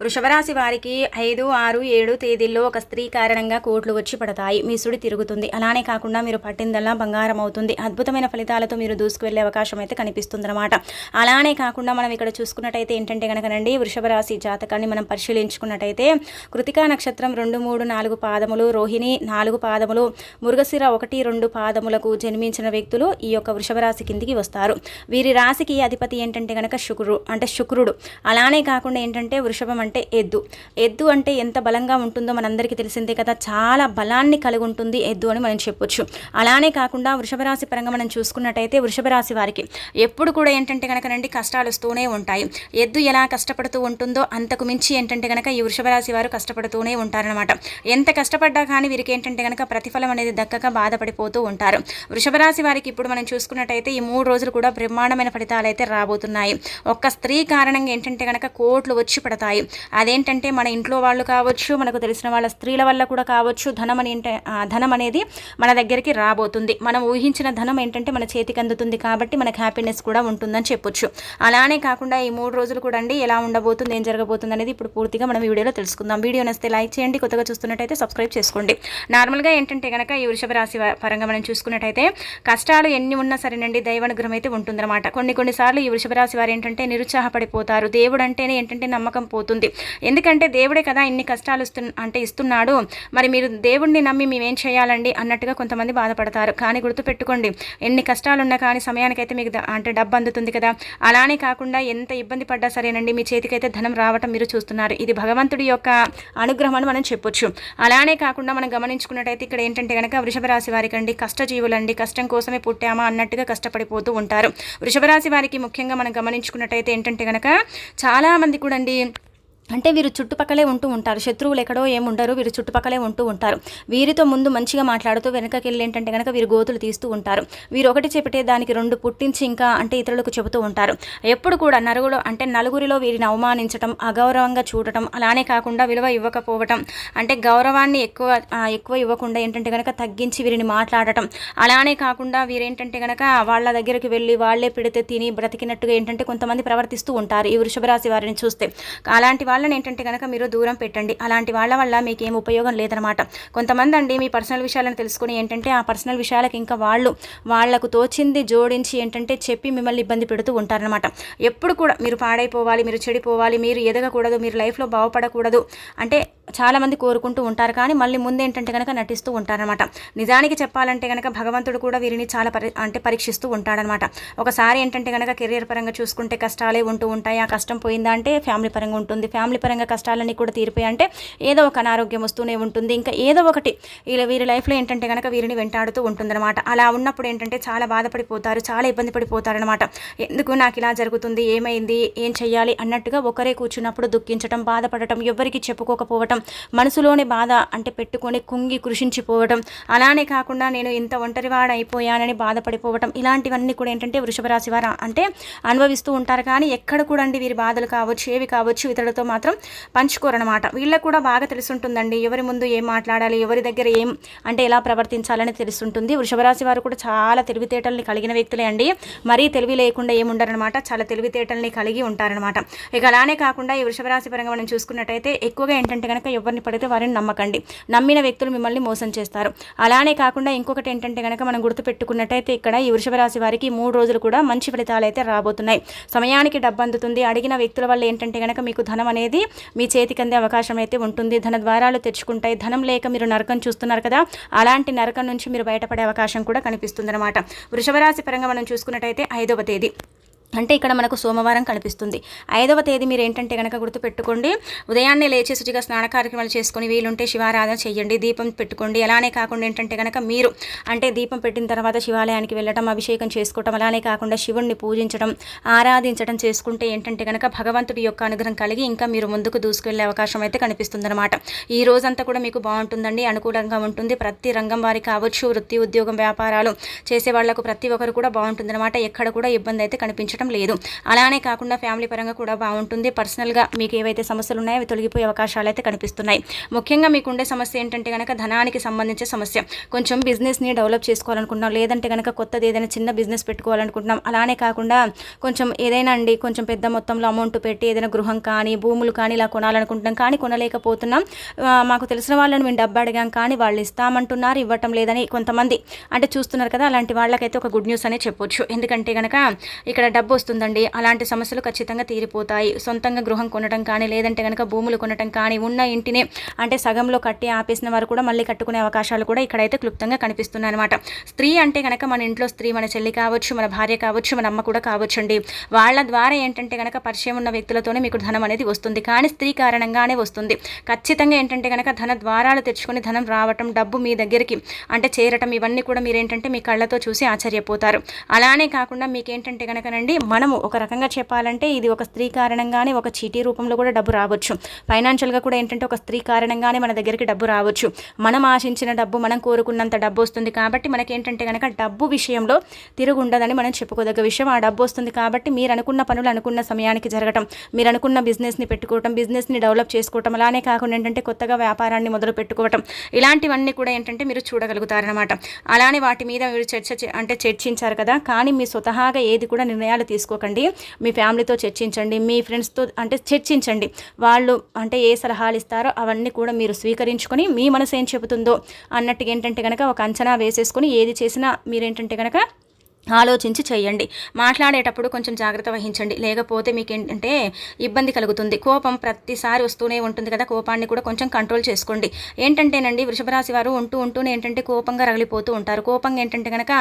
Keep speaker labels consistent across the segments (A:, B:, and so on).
A: వృషభరాశి వారికి ఐదు ఆరు ఏడు తేదీల్లో ఒక స్త్రీ కారణంగా కోట్లు వచ్చి పడతాయి. మీ సుడి తిరుగుతుంది. అలానే కాకుండా మీరు పట్టిందల్లా బంగారం అవుతుంది. అద్భుతమైన ఫలితాలతో మీరు దూసుకువెళ్ళే అవకాశం అయితే కనిపిస్తుందన్నమాట. అలానే కాకుండా మనం ఇక్కడ చూసుకున్నట్టయితే ఏంటంటే కనుకనండి వృషభరాశి జాతకాన్ని మనం పరిశీలించుకున్నట్టయితే కృతికా నక్షత్రం రెండు మూడు నాలుగు పాదములు రోహిణి నాలుగు పాదములు మురుగశిర ఒకటి రెండు పాదములకు జన్మించిన వ్యక్తులు ఈ యొక్క వృషభరాశి కిందికి వస్తారు. వీరి రాశికి అధిపతి ఏంటంటే కనుక శుక్రుడు అంటే శుక్రుడు. అలానే కాకుండా ఏంటంటే వృషభం అంటే ఎద్దు. ఎద్దు అంటే ఎంత బలంగా ఉంటుందో మనందరికీ తెలిసిందే కదా. చాలా బలాన్ని కలిగి ఉంటుంది ఎద్దు అని మనం చెప్పొచ్చు. అలానే కాకుండా వృషభ రాశి పరంగా మనం చూసుకున్నట్టయితే వృషభ రాశి వారికి ఎప్పుడు కూడా ఏంటంటే కనుక రండి కష్టాలు వస్తూనే ఉంటాయి. ఎద్దు ఎలా కష్టపడుతూ ఉంటుందో అంతకు మించి ఏంటంటే కనుక ఈ వృషభ రాశి వారు కష్టపడుతూనే ఉంటారనమాట ఎంత కష్టపడ్డా కానీ వీరికి ఏంటంటే కనుక ప్రతిఫలం అనేది దక్కక బాధపడిపోతూ ఉంటారు. వృషభ రాశి వారికి ఇప్పుడు మనం చూసుకున్నట్టయితే ఈ మూడు రోజులు కూడా బ్రహ్మాండమైన ఫలితాలు అయితే రాబోతున్నాయి. ఒక్క స్త్రీ కారణంగా ఏంటంటే కనుక కోట్లు వచ్చి పడతాయి. అదేంటంటే మన ఇంట్లో వాళ్ళు కావచ్చు మనకు తెలిసిన వాళ్ళ స్త్రీల వల్ల కూడా కావచ్చు ధనం అని ధనం అనేది మన దగ్గరికి రాబోతుంది. మనం ఊహించిన ధనం ఏంటంటే మన చేతికి అందుతుంది కాబట్టి మనకు హ్యాపీనెస్ కూడా ఉంటుందని చెప్పొచ్చు. అలానే కాకుండా ఈ మూడు రోజులు కూడా అండి ఎలా ఉండబోతుంది ఏం జరగబోతుంది అనేది ఇప్పుడు పూర్తిగా మనం వీడియోలో తెలుసుకుందాం. వీడియో నచ్చితే లైక్ చేయండి కొత్తగా చూస్తున్నట్టయితే సబ్స్క్రైబ్ చేసుకోండి. నార్మల్గా ఏంటంటే కనుక ఈ వృషభ రాశి పరంగా మనం చూసుకున్నట్టయితే కష్టాలు ఎన్ని ఉన్నా సరేనండి దైవానుగ్రహం అయితే ఉంటుందన్నమాట. కొన్ని కొన్నిసార్లు ఈ వృషభ రాశి వారు ఏంటంటే నిరుత్సాహపడిపోతారు. దేవుడు అంటేనే ఏంటంటే నమ్మకం పోతుంది. ఎందుకంటే దేవుడే కదా ఇన్ని కష్టాలు ఇస్తు అంటే ఇస్తున్నాడు. మరి మీరు దేవుడిని నమ్మి మేమేం చేయాలండి అన్నట్టుగా కొంతమంది బాధపడతారు. కానీ గుర్తుపెట్టుకోండి ఎన్ని కష్టాలున్నా కానీ సమయానికైతే మీకు అంటే డబ్బు అందుతుంది కదా. అలానే కాకుండా ఎంత ఇబ్బంది పడ్డా సరేనండి మీ చేతికైతే ధనం రావటం మీరు చూస్తున్నారు. ఇది భగవంతుడి యొక్క అనుగ్రహం అని మనం చెప్పొచ్చు. అలానే కాకుండా మనం గమనించుకున్నట్టయితే ఇక్కడ ఏంటంటే కనుక వృషభ రాశి వారికి అండి కష్టజీవులండి కష్టం కోసమే పుట్టామా అన్నట్టుగా కష్టపడిపోతూ ఉంటారు. వృషభ రాశి వారికి ముఖ్యంగా మనం గమనించుకున్నట్టయితే ఏంటంటే కనుక చాలామంది కూడా అండి అంటే వీరు చుట్టుపక్కలే ఉంటూ ఉంటారు. శత్రువులు ఎక్కడో ఏముండరు. వీరు చుట్టుపక్కలే ఉంటూ ఉంటారు. వీరితో ముందు మంచిగా మాట్లాడుతూ వెనకకి వెళ్ళి ఏంటంటే కనుక వీరు గోతులు తీస్తూ ఉంటారు. వీరు ఒకటి చెప్పితే దానికి రెండు పుట్టించి ఇంకా అంటే ఇతరులకు చెబుతూ ఉంటారు. ఎప్పుడు కూడా నలుగులో అంటే నలుగురిలో వీరిని అవమానించటం అగౌరవంగా చూడటం అలానే కాకుండా విలువ ఇవ్వకపోవటం అంటే గౌరవాన్ని ఎక్కువ ఎక్కువ ఇవ్వకుండా ఏంటంటే కనుక తగ్గించి వీరిని మాట్లాడటం అలానే కాకుండా వీరేంటంటే కనుక వాళ్ళ దగ్గరికి వెళ్ళి వాళ్ళే పెడితే తిని బ్రతికినట్టుగా ఏంటంటే కొంతమంది ప్రవర్తిస్తూ ఉంటారు ఈ వృషభరాశి వారిని చూస్తే. అలాంటి వాళ్ళని ఏంటంటే కనుక మీరు దూరం పెట్టండి. అలాంటి వాళ్ళ వల్ల మీకు ఏం ఉపయోగం లేదనమాట. కొంతమంది అండి మీ పర్సనల్ విషయాలను తెలుసుకుని ఏంటంటే ఆ పర్సనల్ విషయాలకు ఇంకా వాళ్ళు వాళ్ళకు తోచింది జోడించి ఏంటంటే చెప్పి మిమ్మల్ని ఇబ్బంది పెడుతూ ఉంటారనమాట. ఎప్పుడు కూడా మీరు పాడైపోవాలి మీరు చెడిపోవాలి మీరు ఎదగకూడదు మీరు లైఫ్లో బాగుపడకూడదు. అంటే చాలామంది కోరుకుంటూ ఉంటారు కానీ మళ్ళీ ముందేంటంటే కనుక నటిస్తూ ఉంటారనమాట నిజానికి చెప్పాలంటే కనుక భగవంతుడు కూడా వీరిని చాలా పరి అంటే పరీక్షిస్తూ ఉంటాడనమాట ఒకసారి ఏంటంటే కనుక కెరీర్ పరంగా చూసుకుంటే కష్టాలే ఉంటూ ఉంటాయి. ఆ కష్టం పోయిందా అంటే ఫ్యామిలీ పరంగా ఉంటుంది. ఫ్యామిలీ పరంగా కష్టాలన్నీ కూడా తీరిపోయి అంటే ఏదో ఒక అనారోగ్యం వస్తూనే ఉంటుంది. ఇంకా ఏదో ఒకటి ఇలా వీరి లైఫ్లో ఏంటంటే కనుక వీరిని వెంటాడుతూ ఉంటుందన్నమాట. అలా ఉన్నప్పుడు ఏంటంటే చాలా బాధపడిపోతారు చాలా ఇబ్బంది పడిపోతారనమాట ఎందుకు నాకు ఇలా జరుగుతుంది ఏమైంది ఏం చేయాలి అన్నట్టుగా ఒకరే కూర్చున్నప్పుడు దుఃఖించడం బాధపడటం ఎవరికి చెప్పుకోకపోవటం మనసులోని బాధ అంటే పెట్టుకొని కుంగి కృషించిపోవటం. అలానే కాకుండా నేను ఇంత ఒంటరివాడ అయిపోయానని బాధపడిపోవటం. ఇలాంటివన్నీ కూడా ఏంటంటే వృషభరాశి వారు అంటే అనుభవిస్తూ ఉంటారు. కానీ ఎక్కడ కూడా అండి వీరి బాధలు కావచ్చు ఏవి కావచ్చు ఇతరులతో మాత్రం పంచుకోరనమాట వీళ్ళకు కూడా బాగా తెలుసుంటుందండి. ఎవరి ముందు ఏం మాట్లాడాలి ఎవరి దగ్గర ఏం అంటే ఎలా ప్రవర్తించాలని తెలుసుంటుంది. వృషభరాశి వారు కూడా చాలా తెలివితేటల్ని కలిగిన వ్యక్తులే అండి. మరీ తెలివి లేకుండా ఏముండరనమాట చాలా తెలివితేటల్ని కలిగి ఉంటారనమాట ఇక అలానే కాకుండా ఈ వృషభరాశి పరంగా మనం చూసుకున్నట్టయితే ఎక్కువగా ఏంటంటే కనుక ఎవరిని పడితే వారిని నమ్మకండి. నమ్మిన వ్యక్తులు మిమ్మల్ని మోసం చేస్తారు. అలానే కాకుండా ఇంకొకటి ఏంటంటే కనుక మనం గుర్తుపెట్టుకున్నట్టయితే ఇక్కడ ఈ వృషభ రాశి వారికి మూడు రోజులు కూడా మంచి ఫలితాలు అయితే రాబోతున్నాయి. సమయానికి డబ్బు అందుతుంది అడిగిన వ్యక్తుల వల్ల ఏంటంటే కనుక మీకు ధనం అనేది మీ చేతికి అందే అవకాశం అయితే ఉంటుంది. ధన ద్వారాలు తెచ్చుకుంటాయి. ధనం లేక మీరు నరకం చూస్తున్నారు కదా అలాంటి నరకం నుంచి మీరు బయటపడే అవకాశం కూడా కనిపిస్తుంది అనమాట వృషభరాశి పరంగా మనం చూసుకున్నట్టయితే ఐదవ తేదీ. అంటే ఇక్కడ మనకు సోమవారం కనిపిస్తుంది. ఐదవ తేదీ మీరు ఏంటంటే కనుక గుర్తుపెట్టుకోండి. ఉదయాన్నే లేచి శుచిగా స్నాన కార్యక్రమాలు చేసుకొని వీలుంటే శివారాధన చేయండి దీపం పెట్టుకోండి. అలానే కాకుండా ఏంటంటే కనుక మీరు అంటే దీపం పెట్టిన తర్వాత శివాలయానికి వెళ్ళటం అభిషేకం చేసుకోవటం అలానే కాకుండా శివుణ్ణి పూజించడం ఆరాధించడం చేసుకుంటే ఏంటంటే కనుక భగవంతుడి యొక్క అనుగ్రహం కలిగి ఇంకా మీరు ముందుకు దూసుకెళ్ళే అవకాశం అయితే కనిపిస్తుందన్నమాట. ఈ రోజంతా కూడా మీకు బాగుంటుందండి. అనుకూలంగా ఉంటుంది. ప్రతి రంగం వారి కావచ్చు వృత్తి ఉద్యోగం వ్యాపారాలు చేసే వాళ్ళకు ప్రతి ఒక్కరు కూడా బాగుంటుందన్నమాట. ఎక్కడ కూడా ఇబ్బంది అయితే కనిపించడం అవకాశం లేదు. అలానే కాకుండా ఫ్యామిలీ పరంగా కూడా బాగుంటుంది. పర్సనల్గా మీకు ఏవైతే సమస్యలు ఉన్నాయో అవి తొలగిపోయే అవకాశాలు అయితే కనిపిస్తున్నాయి. ముఖ్యంగా మీకు ఉండే సమస్య ఏంటంటే కనుక ధనానికి సంబంధించిన సమస్య. కొంచెం బిజినెస్ని డెవలప్ చేసుకోవాలనుకుంటున్నాం లేదంటే కనుక కొత్తది ఏదైనా చిన్న బిజినెస్ పెట్టుకోవాలనుకుంటున్నాం. అలానే కాకుండా కొంచెం ఏదైనా అండి కొంచెం పెద్ద మొత్తంలో అమౌంట్ పెట్టి ఏదైనా గృహం కానీ భూములు కానీ ఇలా కొనాలనుకుంటున్నాం. కానీ కొనలేకపోతున్నాం మాకు తెలిసిన వాళ్ళని మేము డబ్బు అడిగాం కానీ వాళ్ళు ఇస్తామంటున్నారు ఇవ్వటం లేదని కొంతమంది అంటే చూస్తున్నారు కదా అలాంటి వాళ్ళకైతే ఒక గుడ్ న్యూస్ అనే చెప్పొచ్చు. ఎందుకంటే కనుక ఇక్కడ డబ్బు వస్తుందండి. అలాంటి సమస్యలు ఖచ్చితంగా తీరిపోతాయి. సొంతంగా గృహం కొనడం కానీ లేదంటే కనుక భూములు కొనడం కానీ ఉన్న ఇంటిని అంటే సగంలో కట్టి ఆపేసిన వారు కూడా మళ్ళీ కట్టుకునే అవకాశాలు కూడా ఇక్కడైతే క్లుప్తంగా కనిపిస్తున్నాయి అనమాట స్త్రీ అంటే కనుక మన ఇంట్లో స్త్రీ మన చెల్లి కావచ్చు మన భార్య కావచ్చు మన అమ్మ కూడా కావచ్చు అండి వాళ్ళ ద్వారా ఏంటంటే కనుక పరిచయం ఉన్న వ్యక్తులతోనే మీకు ధనం అనేది వస్తుంది. కానీ స్త్రీ కారణంగానే వస్తుంది. ఖచ్చితంగా ఏంటంటే కనుక ధన ద్వారాలు తెచ్చుకొని ధనం రావటం డబ్బు మీ దగ్గరికి అంటే చేరటం ఇవన్నీ కూడా మీరు ఏంటంటే మీ కళ్ళతో చూసి ఆశ్చర్యపోతారు. అలానే కాకుండా మీకేంటంటే కనుకనండి మనము ఒక రకంగా చెప్పాలంటే ఇది ఒక స్త్రీ కారణంగానే ఒక చీటీ రూపంలో కూడా డబ్బు రావచ్చు. ఫైనాన్షియల్గా కూడా ఏంటంటే ఒక స్త్రీ కారణంగానే మన దగ్గరికి డబ్బు రావచ్చు. మనం ఆశించిన డబ్బు మనం కోరుకున్నంత డబ్బు వస్తుంది కాబట్టి మనకేంటంటే కనుక డబ్బు విషయంలో తిరుగు ఉండదని మనం చెప్పుకోదగ్గ విషయం. ఆ డబ్బు వస్తుంది కాబట్టి మీరు అనుకున్న పనులు అనుకున్న సమయానికి జరగటం మీరు అనుకున్న బిజినెస్ని పెట్టుకోవటం బిజినెస్ని డెవలప్ చేసుకోవటం అలానే కాకుండా ఏంటంటే కొత్తగా వ్యాపారాన్ని మొదలు పెట్టుకోవటం ఇలాంటివన్నీ కూడా ఏంటంటే మీరు చూడగలుగుతారనమాట అలానే వాటి మీద మీరు చర్చ చే- అంటే చర్చించారు కదా కానీ మీ స్వతహాగా ఏది కూడా నిర్ణయాలు తీసుకోకండి. మీ ఫ్యామిలీతో చర్చించండి. మీ ఫ్రెండ్స్తో అంటే చర్చించండి. వాళ్ళు అంటే ఏ సలహాలు ఇస్తారో అవన్నీ కూడా మీరు స్వీకరించుకొని మీ మనసు ఏం చెబుతుందో అన్నట్టుగా ఏంటంటే కనుక ఒక అంచనా వేసేసుకొని ఏది చేసినా మీరేంటంటే కనుక ఆలోచించి చేయండి. మాట్లాడేటప్పుడు కొంచెం జాగ్రత్త వహించండి. లేకపోతే మీకు ఏంటంటే ఇబ్బంది కలుగుతుంది. కోపం ప్రతిసారి వస్తూనే ఉంటుంది కదా. కోపాన్ని కూడా కొంచెం కంట్రోల్ చేసుకోండి. ఏంటంటేనండి వృషభరాశి వారు ఉంటూ ఉంటూనే ఏంటంటే కోపంగా రగిలిపోతూ ఉంటారు. కోపంగా ఏంటంటే కనుక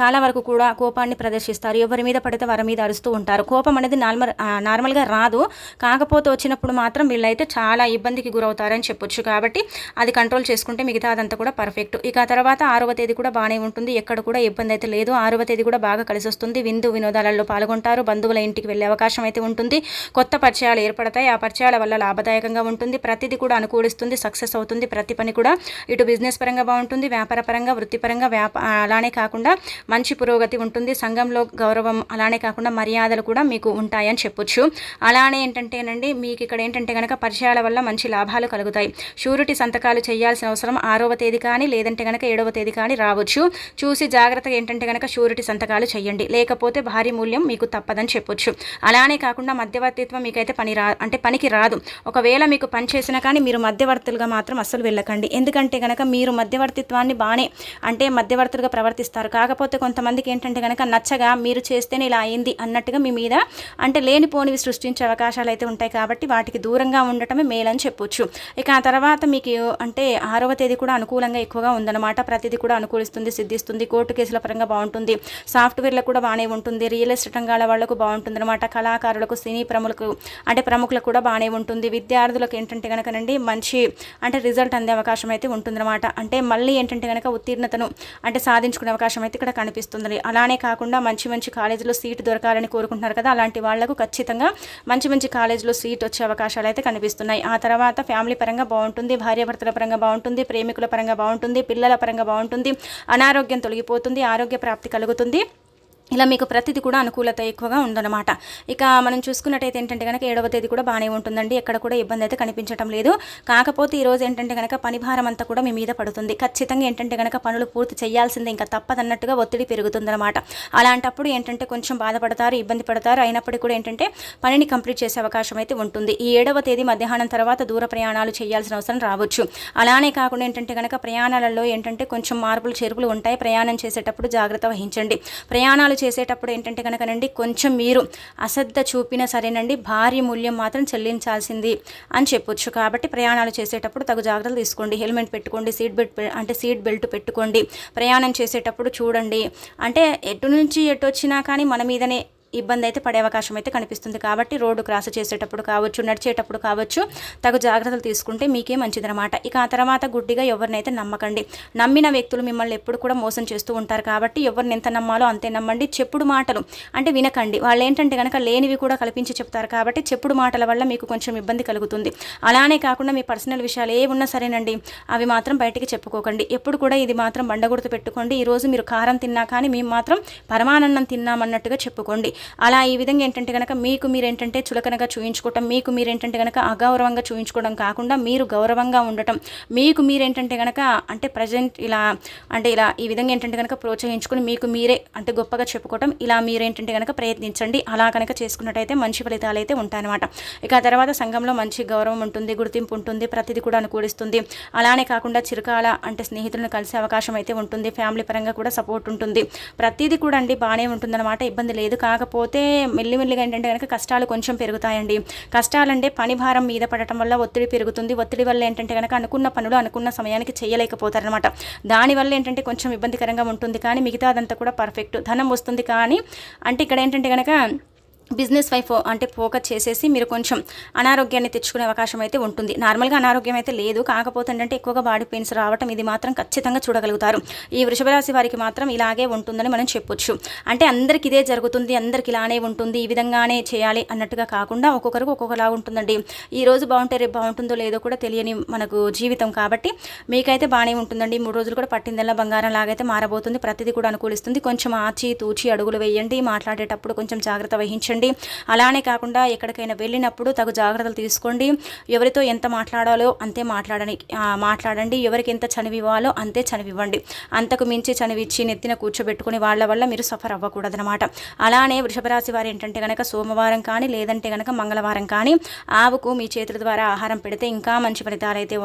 A: చాలా వరకు కూడా కోపాన్ని ప్రదర్శిస్తారు. ఎవరి మీద పడితే వారి మీద అరుస్తూ ఉంటారు. కోపం అనేది నార్మల్ నార్మల్గా రాదు. కాకపోతే వచ్చినప్పుడు మాత్రం వీళ్ళైతే చాలా ఇబ్బందికి గురవుతారని చెప్పొచ్చు. కాబట్టి అది కంట్రోల్ చేసుకుంటే మిగతా అదంతా కూడా పర్ఫెక్ట్. ఇక తర్వాత ఆరవ తేదీ కూడా బాగానే ఉంటుంది. ఎక్కడ కూడా ఇబ్బంది అయితే లేదు. ఆరవ తేదీ కూడా బాగా కలిసి వస్తుంది విందు వినోదాలలో పాల్గొంటారు. బంధువుల ఇంటికి వెళ్ళే అవకాశం అయితే ఉంటుంది. కొత్త పరిచయాలు ఏర్పడతాయి. ఆ పరిచయాల వల్ల లాభదాయకంగా ఉంటుంది. ప్రతిదీ కూడా అనుకూలిస్తుంది. సక్సెస్ అవుతుంది. ప్రతి పని కూడా ఇటు బిజినెస్ పరంగా బాగుంటుంది. వ్యాపార పరంగా వృత్తిపరంగా వ్యాప అలానే కాకుండా మంచి పురోగతి ఉంటుంది. సంఘంలో గౌరవం అలానే కాకుండా మర్యాదలు కూడా మీకు ఉంటాయని చెప్పొచ్చు. అలానే ఏంటంటేనండి మీకు ఇక్కడ ఏంటంటే కనుక పరిచయాల వల్ల మంచి లాభాలు కలుగుతాయి. షూరిటీ సంతకాలు చేయాల్సిన అవసరం ఆరవ తేదీ కానీ లేదంటే కనుక ఏడవ తేదీ కానీ రావచ్చు. చూసి జాగ్రత్తగా ఏంటంటే కనుక షూరిటీ సంతకాలు చేయండి లేకపోతే భారీ మూల్యం మీకు తప్పదని చెప్పొచ్చు. అలానే కాకుండా మధ్యవర్తిత్వం మీకైతే పని రా అంటే పనికి రాదు. ఒకవేళ మీకు పని చేసినా కానీ మీరు మధ్యవర్తులుగా మాత్రం అస్సలు వెళ్ళకండి. ఎందుకంటే కనుక మీరు మధ్యవర్తిత్వాన్ని బాగానే అంటే మధ్యవర్తులుగా ప్రవర్తిస్తారు. కాకపోతే కొంతమందికి ఏంటంటే కనుక నచ్చగా మీరు చేస్తేనే ఇలా అయింది అన్నట్టుగా మీ మీద అంటే లేనిపోనివి సృష్టించే అవకాశాలు అయితే ఉంటాయి కాబట్టి వాటికి దూరంగా ఉండటమే మేలని చెప్పొచ్చు. ఇక ఆ తర్వాత మీకు అంటే ఆరవ తేదీ కూడా అనుకూలంగా ఎక్కువగా ఉందన్నమాట. ప్రతిదీ కూడా అనుకూలిస్తుంది సిద్ధిస్తుంది. కోర్టు కేసుల పరంగా బాగుంటుంది. సాఫ్ట్వేర్లకు కూడా బాగానే ఉంటుంది. రియల్ ఎస్టేట్ రంగాల వాళ్ళకు బాగుంటుంది అనమాట కళాకారులకు సినీ ప్రముఖులకు అంటే ప్రముఖులకు కూడా బాగానే ఉంటుంది. విద్యార్థులకు ఏంటంటే కనుకనండి మంచి అంటే రిజల్ట్ అందే అవకాశం అయితే ఉంటుందన్నమాట. అంటే మళ్ళీ ఏంటంటే కనుక ఉత్తీర్ణతను అంటే సాధించుకునే అవకాశం అయితే ఇక్కడ కనిపిస్తుంది అలానే కాకుండా మంచి మంచి కాలేజీలో సీట్ దొరకాలని కోరుకుంటున్నారు కదా అలాంటి వాళ్ళకు ఖచ్చితంగా మంచి మంచి కాలేజీలో సీట్ వచ్చే అవకాశాలు అయితే కనిపిస్తున్నాయి. ఆ తర్వాత ఫ్యామిలీ పరంగా బాగుంటుంది భార్యాభర్తల పరంగా బాగుంటుంది ప్రేమికుల పరంగా బాగుంటుంది పిల్లల పరంగా బాగుంటుంది అనారోగ్యం తొలగిపోతుంది ఆరోగ్య ప్రాప్తి కలుగుతుంది. ఉంటుంది ఇలా మీకు ప్రతిదీ కూడా అనుకూలత ఎక్కువగా ఉందన్నమాట. ఇక మనం చూసుకున్నట్టయితే ఏంటంటే కనుక ఏడవ తేదీ కూడా బాగానే ఉంటుందండి. ఎక్కడ కూడా ఇబ్బంది అయితే కనిపించడం లేదు. కాకపోతే ఈరోజు ఏంటంటే కనుక పని భారం అంతా కూడా మీ మీద పడుతుంది. ఖచ్చితంగా ఏంటంటే కనుక పనులు పూర్తి చేయాల్సిందే. ఇంకా తప్పదన్నట్టుగా ఒత్తిడి పెరుగుతుందన్నమాట. అలాంటప్పుడు ఏంటంటే కొంచెం బాధపడతారు ఇబ్బంది పడతారు. అయినప్పటికీ కూడా ఏంటంటే పనిని కంప్లీట్ చేసే అవకాశం అయితే ఉంటుంది. ఈ ఏడవ తేదీ మధ్యాహ్నం తర్వాత దూర ప్రయాణాలు చేయాల్సిన అవసరం రావచ్చు. అలానే కాకుండా ఏంటంటే కనుక ప్రయాణాలలో ఏంటంటే కొంచెం మార్పులు చేర్పులు ఉంటాయి. ప్రయాణం చేసేటప్పుడు జాగ్రత్త వహించండి. ప్రయాణాలు చేసేటప్పుడు ఏంటంటే కనుకనండి కొంచెం మీరు అశ్రద్ధ చూపినా సరేనండి భారీ మూల్యం మాత్రం చెల్లించాల్సింది అని చెప్పొచ్చు. కాబట్టి ప్రయాణాలు చేసేటప్పుడు తగు జాగ్రత్తలు తీసుకోండి. హెల్మెట్ పెట్టుకోండి సీట్ బెల్ట్ అంటే సీట్ బెల్ట్ పెట్టుకోండి. ప్రయాణం చేసేటప్పుడు చూడండి. అంటే ఎటు నుంచి ఎటు వచ్చినా కానీ మన మీదనే ఇబ్బంది అయితే పడే అవకాశం అయితే కనిపిస్తుంది. కాబట్టి రోడ్డు క్రాస్ చేసేటప్పుడు కావచ్చు నడిచేటప్పుడు కావచ్చు తగు జాగ్రత్తలు తీసుకుంటే మీకే మంచిదనమాట ఇక ఆ తర్వాత గుడ్డిగా ఎవరినైతే నమ్మకండి. నమ్మిన వ్యక్తులు మిమ్మల్ని ఎప్పుడు కూడా మోసం చేస్తూ ఉంటారు. కాబట్టి ఎవరిని ఎంత నమ్మాలో అంతే నమ్మండి. చెప్పుడు మాటలు అంటే వినకండి. వాళ్ళు ఏంటంటే కనుక లేనివి కూడా కల్పించి చెప్తారు. కాబట్టి చెప్పుడు మాటల వల్ల మీకు కొంచెం ఇబ్బంది కలుగుతుంది. అలానే కాకుండా మీ పర్సనల్ విషయాలు ఏ ఉన్నా సరేనండి. అవి మాత్రం బయటికి చెప్పుకోకండి. ఎప్పుడు కూడా ఇది మాత్రం బండగుర్తు పెట్టుకోండి. ఈరోజు మీరు కారం తిన్నా కానీ మేము మాత్రం పరమానందం తిన్నామన్నట్టుగా చెప్పుకోండి. అలా ఈ విధంగా ఏంటంటే కనుక మీకు మీరు ఏంటంటే చులకనగా చూయించుకోవటం మీకు మీరు ఏంటంటే కనుక అగౌరవంగా చూయించుకోవడం కాకుండా మీరు గౌరవంగా ఉండటం మీకు మీరేంటంటే కనుక అంటే ప్రజెంట్ ఇలా అంటే ఇలా ఈ విధంగా ఏంటంటే కనుక ప్రోత్సహించుకుని మీకు మీరే అంటే గొప్పగా చెప్పుకోవటం ఇలా మీరేంటంటే కనుక ప్రయత్నించండి. అలా కనుక చేసుకున్నట్టయితే మంచి ఫలితాలు అయితే ఉంటాయన్నమాట. ఇక ఆ తర్వాత సంఘంలో మంచి గౌరవం ఉంటుంది గుర్తింపు ఉంటుంది ప్రతిదీ కూడా అనుకూలిస్తుంది. అలానే కాకుండా చిరకాల అంటే స్నేహితులను కలిసే అవకాశం అయితే ఉంటుంది. ఫ్యామిలీ పరంగా కూడా సపోర్ట్ ఉంటుంది. ప్రతిదీ కూడా అండి బాగానే ఉంటుందన్నమాట. ఇబ్బంది లేదు. కాకపోతే మెల్లిమెల్లిగా ఏంటంటే కనుక కష్టాలు కొంచెం పెరుగుతాయండి. కష్టాలంటే పని భారం మీద పడటం వల్ల ఒత్తిడి పెరుగుతుంది. ఒత్తిడి వల్ల ఏంటంటే కనుక అనుకున్న పనులు అనుకున్న సమయానికి చేయలేకపోతారనమాట దానివల్ల ఏంటంటే కొంచెం ఇబ్బందికరంగా ఉంటుంది. కానీ మిగతాదంతా కూడా పర్ఫెక్ట్. ధనం వస్తుంది కానీ అంటే ఇక్కడ ఏంటంటే కనుక బిజినెస్ వైఫ్ అంటే ఫోకస్ చేసేసి మీరు కొంచెం అనారోగ్యాన్ని తెచ్చుకునే అవకాశం అయితే ఉంటుంది. నార్మల్గా అనారోగ్యం అయితే లేదు. కాకపోతే ఏంటంటే ఎక్కువగా బాడీ పెయిన్స్ రావటం ఇది మాత్రం ఖచ్చితంగా చూడగలుగుతారు. ఈ వృషభరాశి వారికి మాత్రం ఇలాగే ఉంటుందని మనం చెప్పొచ్చు. అంటే అందరికి ఇదే జరుగుతుంది అందరికి ఇలానే ఉంటుంది ఈ విధంగానే చేయాలి అన్నట్టుగా కాకుండా ఒక్కొక్కరికి ఒక్కొక్కలా ఉంటుందండి. ఈ రోజు బాగుంటే రేపు బాగుంటుందో లేదో కూడా తెలియని మనకు జీవితం కాబట్టి మీకైతే బాగానే ఉంటుందండి. మూడు రోజులు కూడా పట్టిందల్లా బంగారం లాగైతే మారబోతుంది. ప్రతిదీ కూడా అనుకూలిస్తుంది. కొంచెం ఆచి తూచి అడుగులు వేయండి. మాట్లాడేటప్పుడు కొంచెం జాగ్రత్త వహించండి. అలానే కాకుండా ఎక్కడికైనా వెళ్ళినప్పుడు తగు జాగ్రత్తలు తీసుకోండి. ఎవరితో ఎంత మాట్లాడాలో అంతే మాట్లాడని మాట్లాడండి. ఎవరికి ఎంత చనివివ్వాలో అంతే చనివివ్వండి. అంతకు మించి చనివిచ్చి నెత్తిన కూర్చోబెట్టుకుని వాళ్ళ వల్ల మీరు సఫర్ అవ్వకూడదనమాట అలానే వృషభరాశి వారు ఏంటంటే కనుక సోమవారం కానీ లేదంటే కనుక మంగళవారం కానీ ఆవుకు మీ చేతుల ద్వారా ఆహారం పెడితే ఇంకా మంచి ఫలితాలు అయితే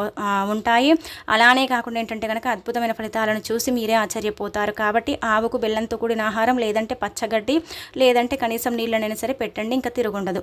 A: ఉంటాయి. అలానే కాకుండా ఏంటంటే కనుక అద్భుతమైన ఫలితాలను చూసి మీరే ఆశ్చర్యపోతారు. కాబట్టి ఆవుకు బెల్లంతో కూడిన ఆహారం లేదంటే పచ్చగడ్డి లేదంటే కనీసం నీళ్ళనైనా సరే పెట్టండి ఇంకా తిరుగుండదు.